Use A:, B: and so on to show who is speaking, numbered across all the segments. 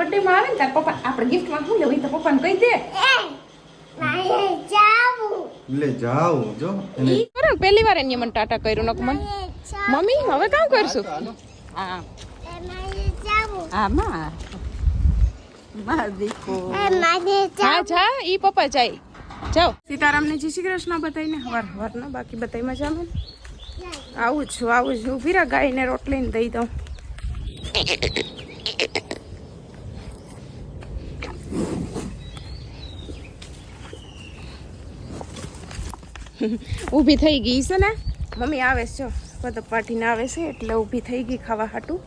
A: Birthday માં આવે ને તાર પપ્પા આપણે ગિફ્ટમાં શું લેવું તો પપ્પાને કહી દે.
B: લે જાવ જો. એને
A: ઈ કરે પહેલી વાર એને મને ટાટા કર્યું નક મન. મમ્મી હવે કામ કરશું? હા હા. માં. દીકો હા જા ઈ પપ્પા જાય. જાઓ. સીતારામને જય શ્રી કૃષ્ણ બતાવીને. હવાર હવારના બાકી બતાવી મજામાં ને? આવું જ છું આવું જ છું. ઊભી રહે ગાયને રોટલીને દઈ દઉં. ઊભી થઈ ગઈ છે ને? મમ્મી આવે છે. જો પાટીને આવે છે એટલે ઊભી થઈ ગઈ ખાવા હાટું.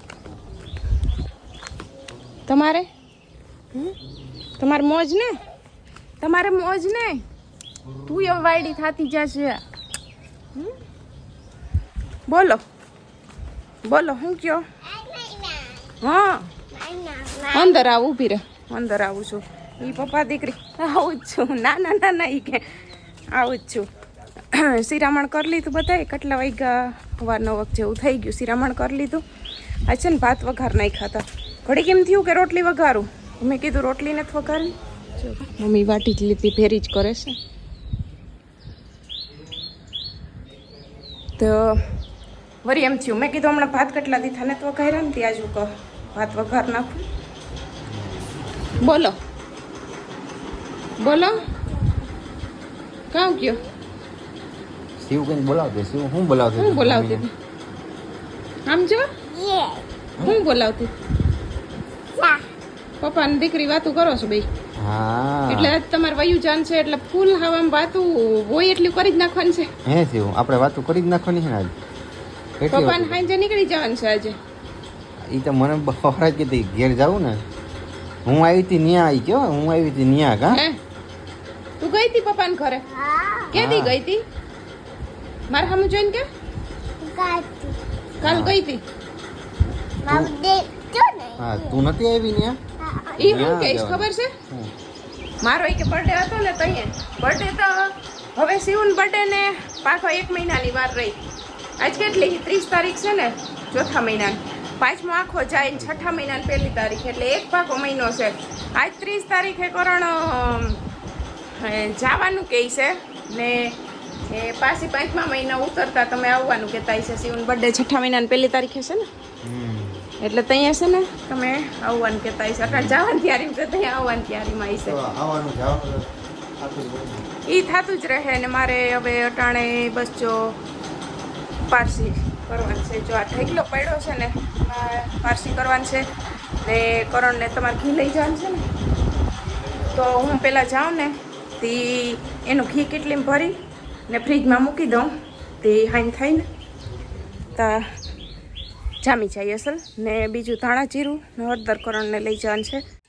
A: તમારે? તમારે મોજ ને? તમારે મોજ ને? તું એ વાયડી થાતી જશે બોલો. બોલો, હું કયો? હા. અંદર આવ, ઊભી રહે અંદર આવું છું. ઈ પપ્પા દીકરી, આવું જ છું. ના ના ના ના, ઈ કે, આવું જ છું. શિરામણ કરી લીધું બધાએ? કેટલા વાગ્યા સવાર નવ જેવું થઈ ગયું શિરામણ કરી લીધું? આ છે ને ભાત વઘાર નાખ્યા ખાતા ઘડી કેમ થયું કે રોટલી વઘારું? મેં કીધું રોટલી નથી વઘારી મમ્મી વાટી જ લીધી ફેરી જ કરે છે. તો વરી એમ થયું, મેં કીધું હમણાં ભાત કેટલા દીધા ને તો વઘાર્યા ને ત્યાં જ કહો, ભાત વઘાર નાખું. બોલો. બોલો. કાં કયો?
B: શિવ કઈ બોલાવતે શિવ હું બોલાવતે
A: હું બોલાવતી આમ જો? હું બોલાવતી પપ્પા ને દીકરી વાતું કરો છો બે
B: હા.
A: એટલે તમારે વયુ જાન છે એટલે ફૂલ હવામાં વાતું હોય એટલી કરી જ નાખવાની છે.
B: હે શિવ આપણે વાતો કરી જ નાખવાની છે ને આજે? કેટલી
A: પપ્પા ને
B: વાતો
A: સાંજે નીકળી જવાનું છે આજે.
B: એ તો મને બહાર જ કીધી ઘેર જાવું ને. હું આવી હતી ન્યા આવી ગયો હું આવી હતી ન્યા કા?
A: તું ગઈ તી પપ્પા ને ઘરે કેદી ગઈ તી મારે સામે જોઈને કે? કાલ ગઈ હતી.
B: હા તું નથી આવી ને
A: એ હું કહીશ ખબર છે? મારો એક બર્થડે હતો ને તો બર્થડે તો હવે શિવન બર્થડે ને પાછો એક મહિનાની વાર રહી. આજ કેટલી? ત્રીસ તારીખ છે ને? ચોથા મહિનાની. પાંચમો આખો જાય ને છઠ્ઠા મહિનાની પહેલી તારીખ એટલે એક પાકો મહિનો છે. આજ ત્રીસ તારીખે કરણ જવાનું કહે છે ને એ પાછી પાંચમા મહિના ઉતરતા તમે આવવાનું કહેતા છે શિવન. બર્થડે છઠ્ઠા મહિનાની પહેલી તારીખે છે ને? એટલે ત્યાં છે ને? તમે આવવાનું કહેતા હશે. અટાણ જવાની તૈયારી છે ત્યાં આવવાની તૈયારીમાં
B: તો આખું
A: એ થતું જ રહે ને. મારે હવે અટાણે બસ જો પારસી કરવાનું છે. જો આ ઢેકલો પડ્યો છે ને પારસી કરવાનું છે ને કરણને તમારે ઘી લઈ જવાનું છે ને. તો હું પહેલાં જાઉં ને તે એનું ઘી કેટલી ભરી ને ફ્રીજમાં મૂકી દઉં. તે હાઈન થઈને તા જામી જાય અસલ. ને બીજું ધાણા જીરું ને હળદર કરણને લઈ જવાનું છે.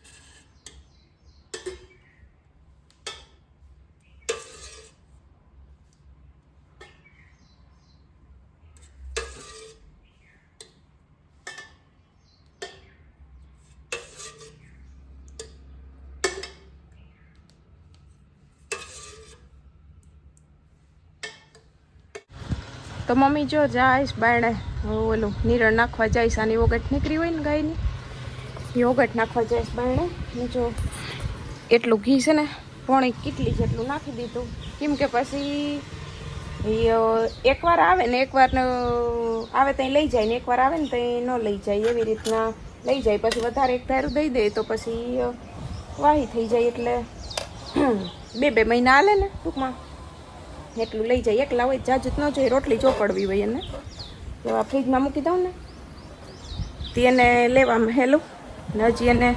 A: તો મમ્મી, જો જાઈશ બાયણે. ઓલું નીરણ નાખવા જઈશ, આની યોગટ નીકળી હોય ને ગાયની. એ ઓગટ નાખવા જઈશ બાયણે. ને જો એટલું ઘી છે ને, પોણી કેટલી જેટલું નાખી દીધું. કેમ કે પછી એકવાર આવે ને, એકવાર આવે ત્યાં લઈ જાય ને, એકવાર આવે ને ત્યાં ન લઈ જાય. એવી રીતના લઈ જાય. પછી વધારે એક ધારું દઈ દે તો પછી વાહી થઈ જાય એટલે બે બે મહિના હાલે ને ટૂંકમાં. એટલું લઈ જાય એકલા હોય. જાજુ જ ન જોઈએ રોટલી ચોપડવી હોય એને. તો આ ફ્રીજમાં મૂકી દઉં ને. તે એને લેવામાં હેલું? ને હજી એને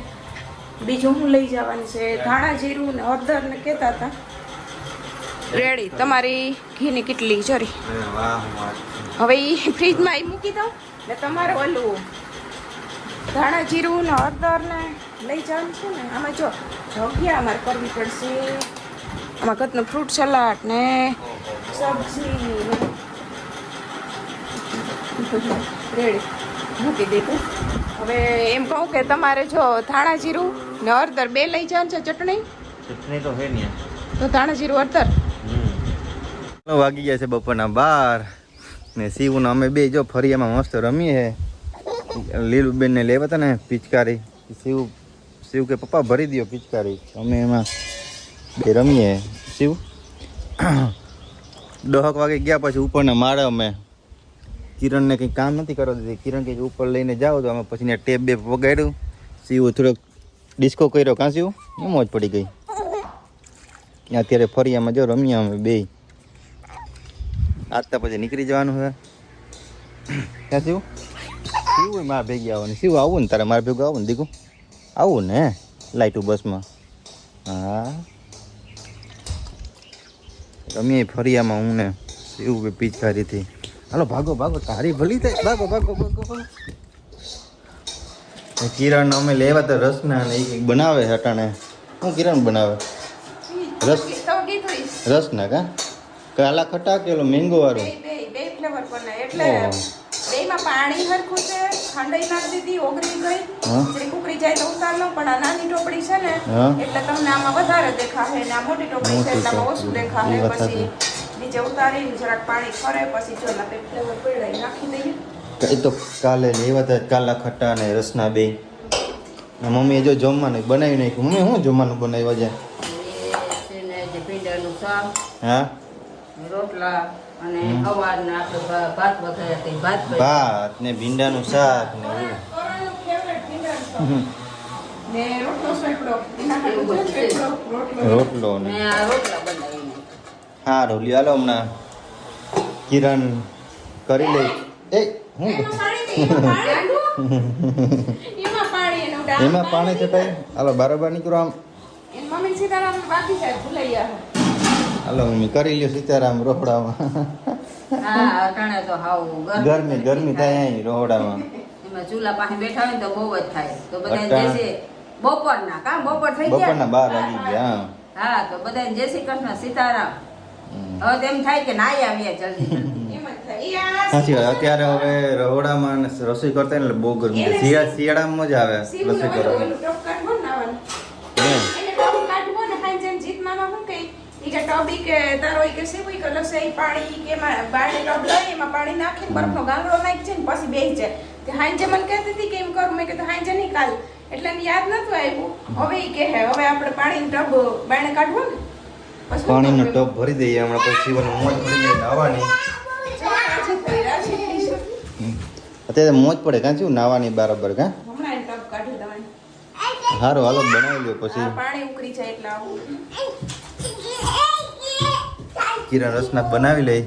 A: બીજું હું લઈ જવાનું છે? ધાણા જીરું ને હળદર ને કહેતા હતા. રેડી તમારી ઘીની કેટલી જરી. હવે એ ફ્રીજમાં એ મૂકી દઉં ને તમારે ઓલું ધાણા જીરું ને હળદર ને લઈ જવાનું છે ને. આમાં જો જગ્યા અમારે કરવી પડશે. આમાં કતનું ફ્રૂટ સલાડ ને સબ્જી રેડી. મૂકી દીધું. હવે એમ કહું કે તમારે જો ધાણા જીરું ને હળદર બે લઈ જાય છે ચટણી?
B: ચટણી તો હે ને
A: તો ધાણા જીરું હળદર?
B: વાગી ગયા છે બપોરના બાર ને શિવને અમે બે જો ફરી એમાં મસ્ત રમીએ લીલુબેનને લેવા હતા ને પિચકારી. શિવ શિવ કે પપ્પા ભરી દો પિચકારી. અમે એમાં બે રમીએ શિવ? દહક વાગે ગયા પછી ઉપરના મારે અમે કિરણને કંઈ કામ નથી કરવા દીધી કિરણ કે ઉપર લઈને જાઓ તો અમે પછી ત્યાં ટેપ બેપ વગાડ્યું. શિવ થોડોક ડિસ્કો કર્યો. કાં શિવ? મોજ પડી ગઈ. અત્યારે ફરિયામાં જો રમ્યા અમે બે. આજતા પછી નીકળી જવાનું હવે. ક્યાં શિવ? શિવ મારા ભેગી આવવાની. શિવ આવું ને તારે મારા ભેગું આવું ને દીકું? આવું ને, લાઈટું બસમાં. હા. રમીએ ફરિયામાં હું ને એવું કે પિચકારીથી હાલો ભાગો ભાગો તારી ભલી થાય. ભાગો ભાગો ભાગો ભાગો. કિરણ અમે લેવા તો રસના ને એ બનાવે હટાણે. શું કિરણ બનાવે? રસ?
A: રસ ના
B: રસના કા? કાલા ખટા કે મેંગો વાળો.
A: બે ફ્લેવર એટલે પાણી હરખું છે ઠંડાઈ નાખી દીધી ઓગળી ગઈ. જે કુકરી જાય તો ઉતાર લઉં પણ આ નાની ટોપડી છે ને એટલે તમને આમાં વધારે દેખાશે ને આ મોટી ટોપડી છે એટલે આમાં ઓછું. દેખાશે. પછી નીચે ઉતારીને જરાક પાણી ફરે પછી જો ના ફ્લેવર પીડાઈ નાખી દઈએ.
B: એ તો કાલે લેવા હતા કાલા ખટ્ટા ને રસના બે. મમ્મીએ જો જમવાનું બનાવી નાખ્યું. મમ્મી શું જમવાનું બનાવ્યું
C: છે? ને
B: હા?
C: રોટલા અને આપણે ભાત વઘાર્યા તે ભાત
B: ભાત ને ભીંડાનું શાક ને એવું.
A: રોટલો. સોયપડો, રોટલો.
B: ને.
C: ને આ રોટલા બનાવીને.
B: સારું લ્યો હાલો હમણાં કિરણ કરી લે. એ હું?
A: એમાં પાણી
B: ચટાય હાલો બારોબાર નીકળો આમ.
A: મમ્મી સીતારામ બાકી છે ભૂલાઈ ગયા.
B: હાલો મમ્મી કરી લ્યો સીતારામ રોહડામાં.
C: હા અટાણે તો હાવ
B: ગરમી ગરમી થાય અહીં રોહડામાં.
C: ચૂલા પાસે બેઠા હોય ને તો બહુ જ થાય. તો બધા. જે બપોરના કામ બપોર થઈ
B: બપોરના બાર વાગી ગયા
C: હા. તો બધા જય શ્રી કૃષ્ણ સીતારામ. હવે તેમ થાય કે નાઈ આવીએ જલ્દી જલ્દી.
A: એમ જ થાય. ઈ આ
B: સાચી વાત અત્યારે હવે રહોડામાં ને રસોઈ કરતા ને એટલે બહુ ગરમી શિયાળામાં મજા આવે રસોઈ કરવાની
A: ઓલું ટોપ કાઢવું ને નાવાનું.
B: હે?
A: એને ટોપ કાઢવું ને હાંજે ને જીત મામા શું કહે? ઈ કે તારો કે સીવું કે લસઈ પાણી કે એમાં બારણે ટોપ લઈ એમાં પાણી નાખીને બરફનો ગાંગડો નાખી છે ને પછી બેસી જાય. તે હાંજે મને કહેતી હતી કે એમ કરું. મેં કીધું હાંજે નહીં કાલ. એટલે એને યાદ નતું આવ્યું. હવે એ કે હે હવે આપણે પાણીનો ટબ બારણે કાઢવો ને. પછી
B: પાણીનો ટબ ભરી દઈએ હમણાં પછી વર મોજ પડી જાય નાવાની. અત્યારે મોજ પડે કાં? શું નાવાની બરાબર કાં?
A: હમણાં ટબ કાઢી દવાની
B: સારું હાલો બનાવી લ્યો પછી.
A: પાણી ઉકળી જાય એટલે આવું.
B: કિરણ રસના બનાવી લઈ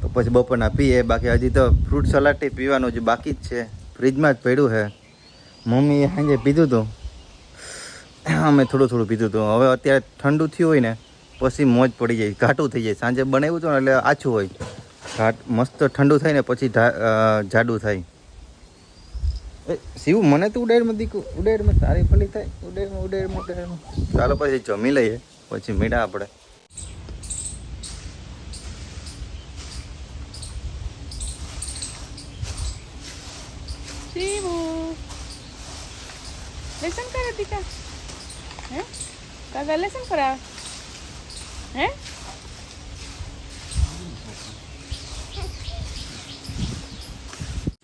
B: તો પછી બપોરના પીએ. બાકી હજી તો ફ્રૂટ સલાડ પીવાનું જ બાકી જ છે. ફ્રીજમાં જ પડ્યું છે. મમ્મીએ સાંજે પીધું હતું. અમે થોડું થોડું પીધું હતું. હવે અત્યારે ઠંડુ થયું હોય ને પછી મોજ પડી જાય. ઘાટું થઈ જાય. સાંજે બનાવ્યું હતું ને એટલે આછું હોય. ઘાટ મસ્ત ઠંડુ થાય ને પછી જાડું થાય. એ શિવ મને તો ઉડેરમાં દીકું ઉડેરમાં તારી ભલી થાય. ઉડેરમાં ઉડેરમાં ઉડેરમાં ચાલો પછી જમી લઈએ. પછી મીડા આપણે.
A: શિવુ લેસન કરે દીકા હે કાકા લેસન કરાવે હે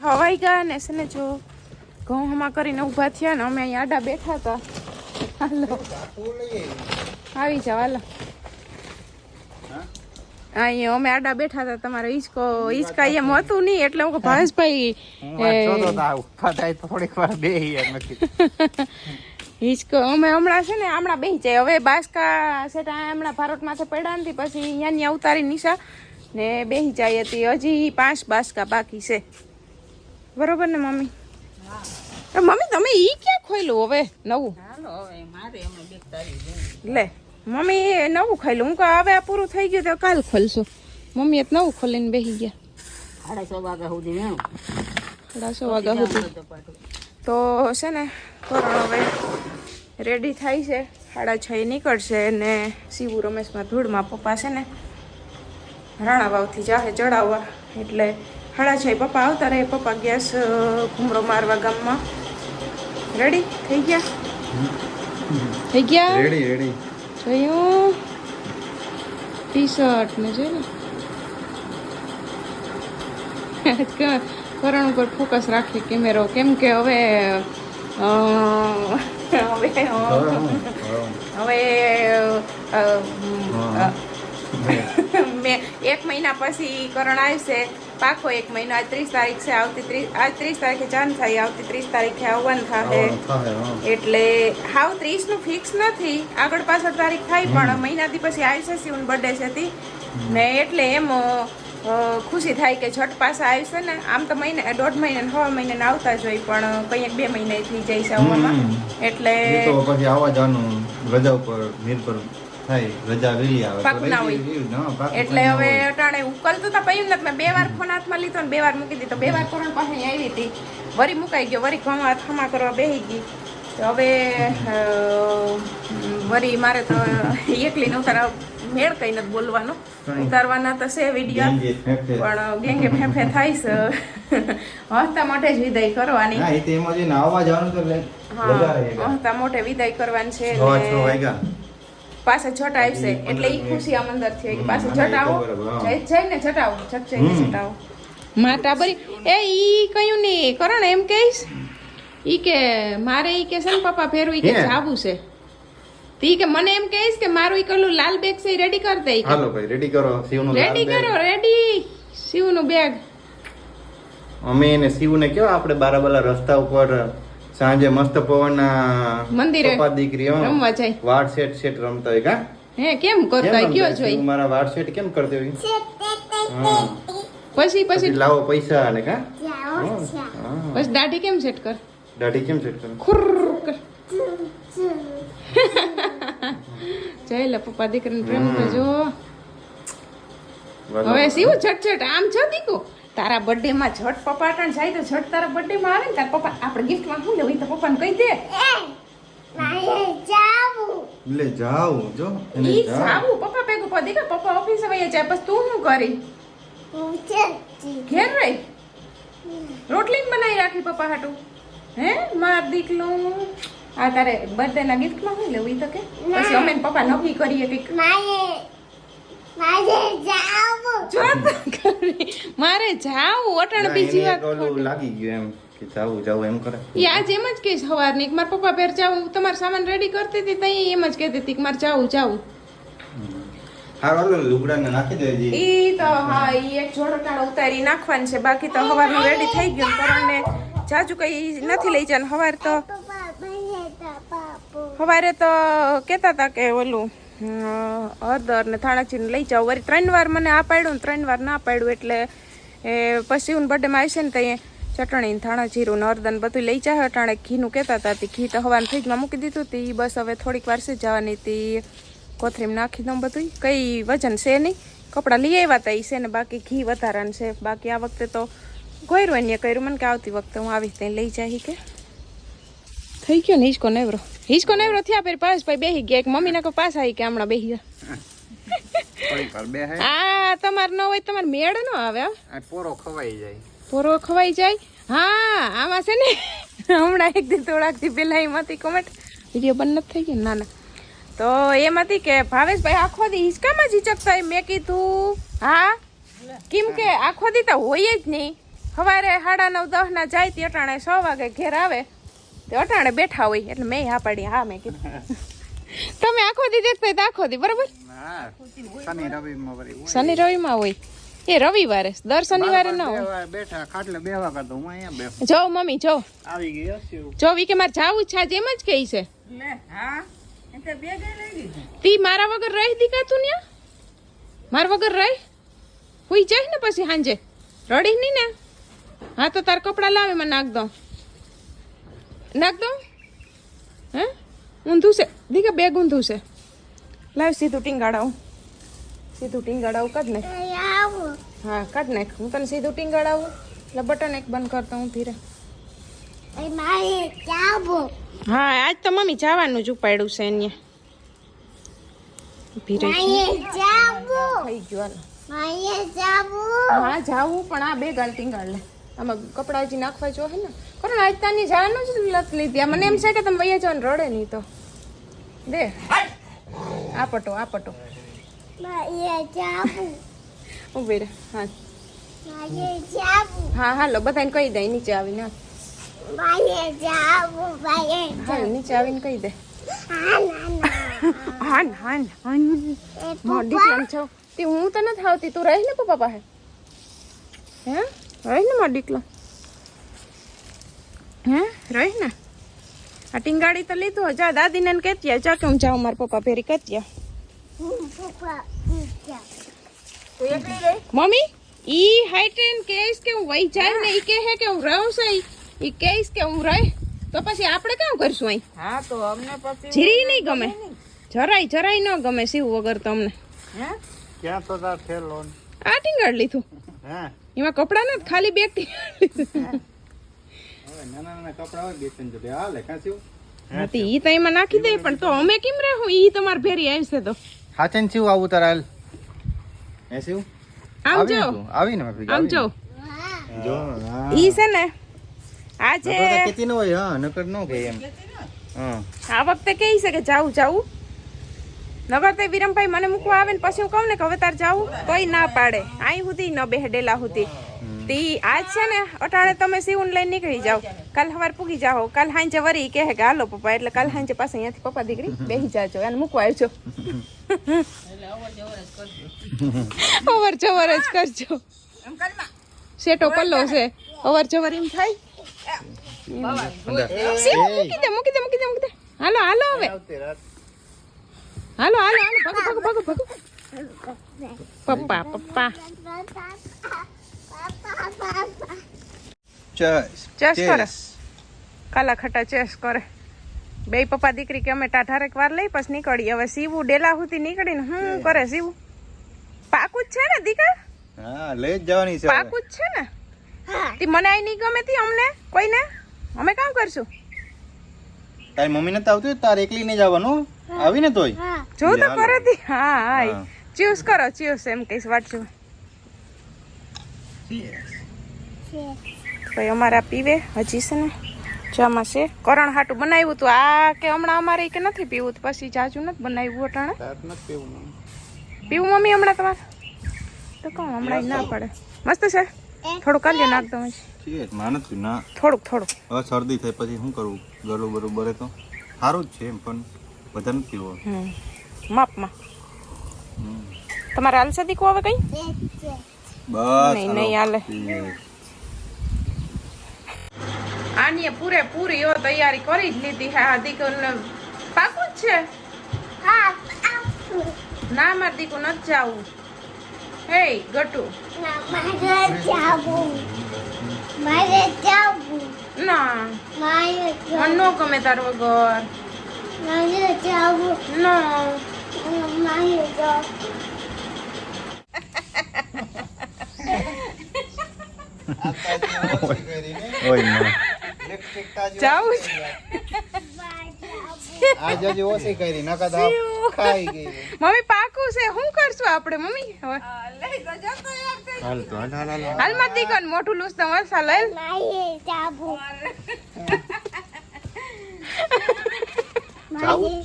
A: હવાઈ ગયા ને છે ને જો. ઘઉં હમા કરીને ઊભા થયા ને અમે અહીંયા આડા બેઠા હતા. હાલો. આવી જાવ હાલો. અહીંયા અમે આડા બેઠા હતા તમારે ઈચકો ઈચકા એમ હતું નહીં એટલે હું ભાવેશભાઈ
B: થોડીક વાર બે
A: હિચકો અમે હમણાં છે ને હમણાં બેસી જાય. હવે બાસકા સેટા હમણાં ભારત માથે પડ્યા નથી પછી અહીંયા ને ઉતારી નિશા ને બેસી જાય હતી. હજી પાંચ બાસકા બાકી છે. બરોબર ને મમ્મી? મમ્મી તમે ઈ ક્યાં ખોયલું હવે નવું?
C: હાલો હવે મારે અમે બે તારી
A: લે. મમ્મી એ નવું ખોયલું હું કહું હવે આ પૂરું થઈ ગયું તો કાલ ખોલશું. મમ્મીએ એ નવું ખોલીને બેસી ગયા.
C: સાડા છ વાગ્યા સુધી
A: સાડા સો વાગ્યા સુધી. તો છે ને કોરોના હવે રેડી થાય છે. સાડા છ નીકળશે ને શિવુ રમેશમાં ધૂળમાં પપ્પા છે ને રાણાવાવથી જાહે ચડાવવા. એટલે સાડા છ પપ્પા આવતા રહે. પપ્પા ગેસ ઘૂમરો મારવા ગામમાં. રેડી થઈ ગયા? થઈ ગયા?
B: રેડી રેડી
A: જોયું ટી શર્ટ ને. ને કરણ ઉપર ફોકસ રાખીએ કેમેરો કેમ કે હવે હવે હવે મેં એક મહિના પછી કરણ આવશે. પાકો એક મહિનો આજ ત્રીસ તારીખ છે આવતી ત્રીસ આજ ત્રીસ તારીખે જાન થાય આવતી ત્રીસ તારીખે આવવાનું થાય એટલે હાવ ત્રીસનું ફિક્સ નથી. આગળ પાછળ તારીખ થાય પણ મહિનાથી પછી આવશે શિવન બર્થડે છે ને એટલે એમ ખુશી થાય કે છઠ પાસે આવશે ને. આમ તો મહિને દોઢ મહિને હવા મહિને આવતા જ હોય પણ કંઈક બે મહિને થઈ જાય છે આવવામાં એટલે
B: પછી આવવા જવાનું રજા ઉપર નિર્ભર થાય રજા વેલી આવે
A: પાકું ના હોય. એટલે હવે અટાણે ઉકલતું તો પયું નથી મેં બે વાર ફોન હાથમાં લીધો ને બે વાર મૂકી દીધો. બે વાર કરણ પાસે આવી હતી. વરી મુકાઈ ગયો વરી ખમા ખમા કરવા બેસી ગઈ. તો હવે વરી મારે તો એકલી નો મેળ કઈ નથી બોલવાનું. ઉતારવાના તો છે વીડિયો. પણ ગેંગે ફેફે થાય છે. હસતા મોટે જ વિદાય કરવાની. હસતા મોટે વિદાય કરવાની છે પાસે છટ આવશે એટલે એ ખુશી આમ અંદર છે કે પાસે છટ આવો. જઈ જઈને છટ આવો જઈને
B: હમ.
A: છટાવો. માટા બરી એ ઈ કયું નહીં કરણ એમ કહીશ. ઈ કે મારે ઈ કે સન પપ્પા ફેરવું ઈ કે? જાવું છે. તી કે મને એમ કહીશ કે મારું ઈ કલું લાલ બેગ છે રેડી કર દે ઈ.
B: હાલો ભાઈ રેડી કરો. શિવનું લાલ
A: રેડી. કરો રેડી શિવનું બેગ
B: અમે એને શિવને કેવા આપણે બારાબાલા રસ્તા ઉપર સાંજે મસ્ત પવનના
A: મંદિરે
B: પપ્પા દીકરી
A: રમવા જાય.
B: વાડ સેટ સેટ રમતા હોય કા?
A: હે કેમ કરતા? કયો
B: છો મારા વાડ સેટ કેમ કરતી હોય?
A: પછી
B: પછી. લાવો પૈસા અને કા.
A: પછી દાઢી કેમ સેટ કર?
B: દાઢી કેમ સેટ કર?
A: ખુર કર. જય લે પપ્પા દીકરીને પ્રેમ કરજો. જો હવે છટ છટછટ આમ છો દીકો? તારા બર્થડે માં છઠ પપ્પા પણ જાય તો છઠ તારા બર્થડે માં આવે ને? તારા પપ્પા આપણે ગિફ્ટમાં શું લેવું તો પપ્પાને કહી દે.
B: લે જાવ જો એને જાવ.
A: સાવું પપ્પા ભેગું પડી કે પપ્પા ઓફિસે વયા જાય. બસ તું શું કરી? ઘેર રહી? રોટલી બનાવી રાખી પપ્પા હાટું. હે માર દીકલું? આ તારે બર્થડે ના ગિફ્ટમાં શું લેવું તો કે. પછી અમે પપ્પા નક્કી કરીએ કે
D: મારે જાવું.
A: અટાણ બીજી વાત.
B: લાગી ગયું એમ કે જાવું જાવું એમ કરે.
A: ઈ આજ એમ જ કે સવારની કે મારા પપ્પા પેર જાવું તમારો સામાન રેડી કરતી હતી તઈ એમ જ કહેતી હતી કે મારે જાવું જાવું. ઈ તો હા ઈ એક જોડો ઉતારી નાખવાનું છે બાકી તો હવારનું રેડી થઈ ગયું કરણને જાજુ કઈ નથી લઈ જવાનું. હવાર તો
D: પપ્પા તો
A: સવારે તો કહેતા હતા કે ઓલું હળદર ને થાણાચીને લઈ જાઉં. વળી ત્રણ વાર મને આ પાડ્યું ને ત્રણ વાર ના પાડ્યું એટલે એ પછી હું બર્થડેમાં આવશે ને ત્યાં ચટણી ધાણા જીરું ને હળદર બધું લઈ જાય અટાણે ઘીનું કહેતા હતા તે, ઘી તો હવાને ફ્રીજમાં મૂકી દીધું તી. બસ હવે થોડીક વાર છે જવાની હતી કોથરીમાં નાખી દઉં બધું કઈ વજન છે નહીં. કપડાં લઈ આવ્યા હતા એ છે ને બાકી ઘી વધારાનું છે. બાકી આ વખતે તો ગોયરું ને કર્યું. મને કે આવતી વખતે હું આવીશ ત્યાં લઈ જાય કે. થઈ ગયો ને હિંચકો નેવરો. હિંચકો નેવરો થયા પછી પાસભાઈ બેહી ગયા. એક મમ્મી નાખો પાસ આવી કે હમણાં બેહી ગયા. હા? તમારે ન હોય તમારે મેળ ન આવે હો.
B: પોરો ખવાઈ જાય.
A: પોરો ખવાઈ જાય? હા આમાં છે ને હમણાં એક દી થોડાક પહેલાં એમાંથી કોમેન્ટ વીડિયો બંધ નથી થઈ ગયો? ના ના. તો એમાંથી કે ભાવેશભાઈ આખો દી હિંચકામાં જ હિચકતા. મેં કીધું હા? કેમ કે આખો દી તો હોય જ નહીં. સવારે સાડા નવ દસ ના જાય તે અટાણે છ વાગે ઘેર આવે. તે અટાણે બેઠા હોય એટલે મેં હા પાડી હા મેં કીધું. તમે આખો દી દેખતા તો આખો દી બરોબર? શનિ રવિમાં હોય. એ રવિવારે દર શનિવારે ન હોય.
B: બેઠા ખાટલે બેહવા કરતો હું અહીંયા બેઠો
A: જો મમ્મી જો.
B: આવી ગયો
A: જો વી કે મારે જાવું છે આજ એમ જ કહી છે.
C: લે હા? એ બે ગઈ લઈ
A: તી મારા વગર રહી દીકાતું ન્યા? મારા વગર રહી? હુઈ જાય ને પછી સાંજે. રડી નહીં ને? હા તો તાર કપડાં લાવે મને નાખ દઉં નાખ દો. હે? ઊંધું છે. દીકા બેગ ઊંધું છે. લાવ સીધું ટીંગાડાવું સીધું ટીંગાડાવું કાઢ
D: ને
A: હા કાઢ નાખ. હું તને સીધું ટીંગાડાવું. એટલે બટન એક બંધ કરતો હું ધીરે. હા આજ તો મમ્મી જવાનું જ ઉપાડ્યું છે
D: મારે
A: થઈ ગયું હા જાવું પણ આ બે ગાળ ટીંગાડ લે. આમાં કપડાં હજી નાખવા જો હે ને. કરો આજ તાની જવાનું જ લત લીધી. મને એમ છે કે તમે વૈયા જવાનું રડે નહીં તો. દે. આ પટો આ પટો. ઊભી રહે હા. હા હાલો બધાને કહી દે નીચે આવીને હાલ. નીચે આવીને કહી દે.
D: હા
A: હાન હાન હાન
D: એ
A: કેમ છો તે હું તો નથી આવતી તું રહી ને પપ્પા પાસે? હે? રહી ને મારો દીકલો. હે રહી ને આ ટીંગાડી તો લીધું. જા દાદીને ને કહેતી જા કે હું જાઉં મારા પપ્પા ફેરી કહેતી મમ્મી ઈ હાઈટેન કહેશ કે હું વહી જાય ને ઈ કહે કે હું રહું છું ઈ- કેસ કે હું રહે. તો પછી આપણે કામ કરશું અહીં?
C: હા તો અમને પછી
A: જીરી નહીં ગમે. જરાય જરાય ન ગમે શિવ વગર તો અમને.
C: હે?
B: ક્યાં તો તાર થેલો
A: આ ટીંગાડ લીધું.
B: હા?
A: એમાં કપડા નથી ખાલી બેગ હતી ઈ તો એમાં નાખી દે પણ તો અમે કેમ રહું ઈ તમાર ભેરી આવશે તો.
B: હાચન શું આવું તાર હાલ. હે શું આવીને
A: જો
B: તું, આવીને મારી ભેગી,
A: આમ જો
B: આવીને. જો હા.
A: ઈ છે ને આજે
B: નકર તો હોય હા નકર ન કહે એમ. હા.
A: આ વખતે કહી છે કે જાવું જાવું નગર તે વિરમભાઈ મને મૂકવા આવે ને પછી હું કહું ને કે હવે તાર જાવું તોય ના પાડે. અહીં સુધી ન બેહડેલા સુધી તી આજ છે ને અટાણે તમે સીવન લઈને નીકળી જાઓ. કાલ સવાર પૂગી જાઓ. કાલ હાંજે વરી કહે કે હાલો પપ્પા એટલે કાલ હાંજે પાસે અહીંયાથી પપ્પા દીકરી બેહી જાજો એને મૂકવા આવજો. અવર જવર જ કરજો.
C: શેટો
A: સેટો પલ્લો છે. અવર જવર એમ થાય. મૂકી દે મૂકી દે મૂકી દે મૂકી દે. હાલો હાલો હવે. હાલો હાલો હાલો ભાગો ભાગો ભાગો ભાગો. પપ્પા પપ્પા.
D: પાપા પાપા
B: ચેસ
A: ચેસ. કરે. કાલા ખટા ચેસ કરે. બે પપ્પા દીકરી કે અમે ટાઢારેક વાર લઈ પછી નીકળી. હવે સીવું ડેલા સુધી નીકળીને હું કરે સીવું પાકું જ છે ને દીકરા?
B: હા લઈ જ જવાની છે
A: પાકું જ છે ને? તી મને આઈ નહીં ગમે તી અમને કોઈને? અમે કામ કરશું?
B: તારી મમ્મી નથી આવતી તારે એકલી નહીં જવાનું? આવીને તોય?
A: જો તો. કરે તી હા હા.
B: હા.
A: કરો ચીવસ એમ કહીશ
D: વાટજો
A: ભાઈ અમારા પીવે હજી છે ને. જામાં છે કરણ હાટું બનાવ્યું તું આ કે હમણાં અમારે કે નથી પીવું તો પછી જાજુ નથી બનાવ્યું અટાણે.
B: પીવું
A: પીવું મમ્મી હમણાં તમારે? તો કહું હમણાં ના પડે. મસ્ત છે? થોડું કાલ્યો નાખ તમે હજી.
B: છે માં નથી પીવું. ના.
A: થોડુંક થોડુંક.
B: હવે શરદી થાય પછી શું કરવું? ગળું બરું બરે તો? સારું જ છે એમ પણ બધા નથી પીવો
A: માપમાં. તમારે હાલશે દીકુ હવે કઈ?
B: બસ
A: નહીં, નહીં હાલે. આની પૂરેપૂરી એવો તૈયારી કરી જ લીધી હે. આ પાકું જ છે?
D: હા
A: ના મારે દીકુ નથી જાવું. હે ગટુ.
D: ના મારે જાવું. મારે જાવું.
A: ના.
D: મારે
A: મને નો ગમે તારો વગર.
D: મારે જાવું
A: નો
D: મારે જાવું
B: ઓયમાં.
A: જાવું છે
B: આજે હજી ઓછી કરી નકર તો ખાઈ ગઈ
A: મમ્મી પાકું છે શું કરશું આપણે મમ્મી? હવે.
B: હાલ તો હાલ હાલ હાલ
A: હાલ. માં દીકન મોટું લૂસ તો વરસા લઈ
D: મારે જાવું
B: જાવું હા જાવું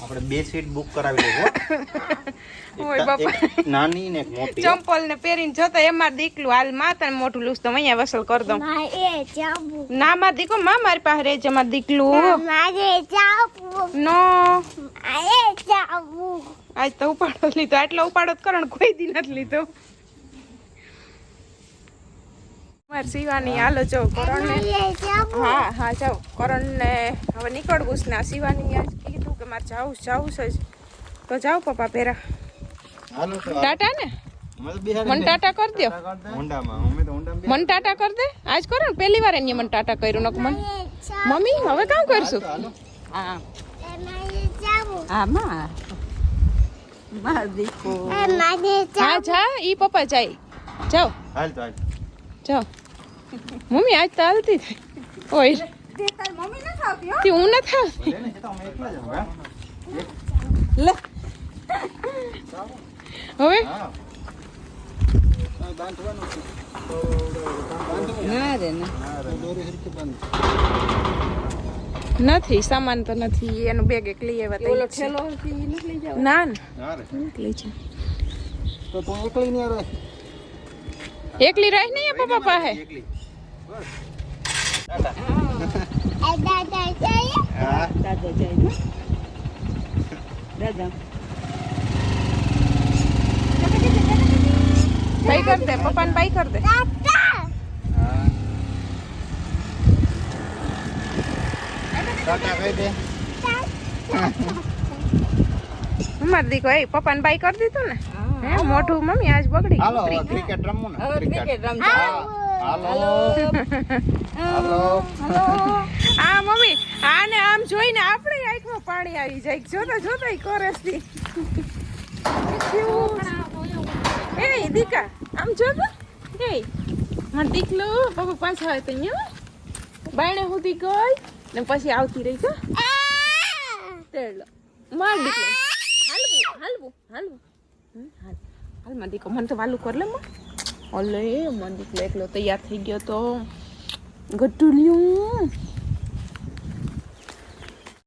B: આપણે બે સીટ બુક કરાવી નાની ને મોટી.
A: ચંપલ ને પહેરીને જતો એમાં દીકલું હાલ માતા ને મોટું લૂસ તો અહીંયા વસલ કરી દઉં. ના માં દીકો માં મારી પાસે રહેજે માં દીકલું નો આજ તો ઉપાડો લીધો. આટલો ઉપાડો જ કરણ કોઈ દી નથી લીધો. માર શિવાની હાલો જો કરણ ને હા હા જાઓ. કરણ ને હવે નીકળવું છે ને આ શિવાની આજ કીધું કે મારે જાવું જાવું છે જ. તો જાઓ પપ્પા પેરા ટાટા ને? મન ટાટા કરી દો. મને ટાટા કરી દે? આજ કરો ને પહેલી વાર એને મન ટાટા કર્યું નક મન મમ્મી હવે કામ કરશું?
C: હા.
D: મારે જાવું
C: આમાં માર દીકો
A: હા જા ઈ પપ્પા જાય. જાઓ.
B: હાલ તો હાલ.
A: જાઓ. મમ્મી આજ તો હાલતી થઈ ઓય.
C: તે તાર મમ્મી ન ખાવતી હો.
A: ન થાવ
B: લે ને એ તો અમે એકલા જ હવે?
C: ના રે ના.
A: નથી સામાન તો નથી. એનું બેગ એક લઈ આવ્યા
C: ઓલો. ઠેલો હતી ઈ નથી લઈ જાવ?
A: ના લઈ
B: તો તું એકલી નહીં આવે
A: એકલી રહી નહીં પપ્પા પાસે?
B: એકલી.
A: બાઈ કર દે પપ્પાને બાઈ કર દે.
D: દાદા
B: હા ટાટા કહી દે
A: અમાર દીકો એ પપ્પાને બાઈ કરી દીધું ને. હે મોઢું મમ્મી આજ બગડી
B: હાલો ક્રિકેટ રમવું ને. ક્રિકેટ
C: રમજો.
B: હાલો. હાલો.
A: આ મમ્મી આને આમ જોઈને આપણે આંખમાં પાણી આવી જાય. જોતા જોતા કોરસથી એ દીકા આમ જોતો એ હા દીકલો પપ્પા પાછા આવે તો અહીંયા બાયણે સુધી ગઈ ને પછી આવતી રહી તો તેડલો માર દીકલો હાલવું હાલવું હાલવું. હાલ. હાલ માર દીકો મને તો વાલું કર લે માં ઓલે મંદિર એકલો એકલો તૈયાર થઈ ગયો તો. ગટુલિયું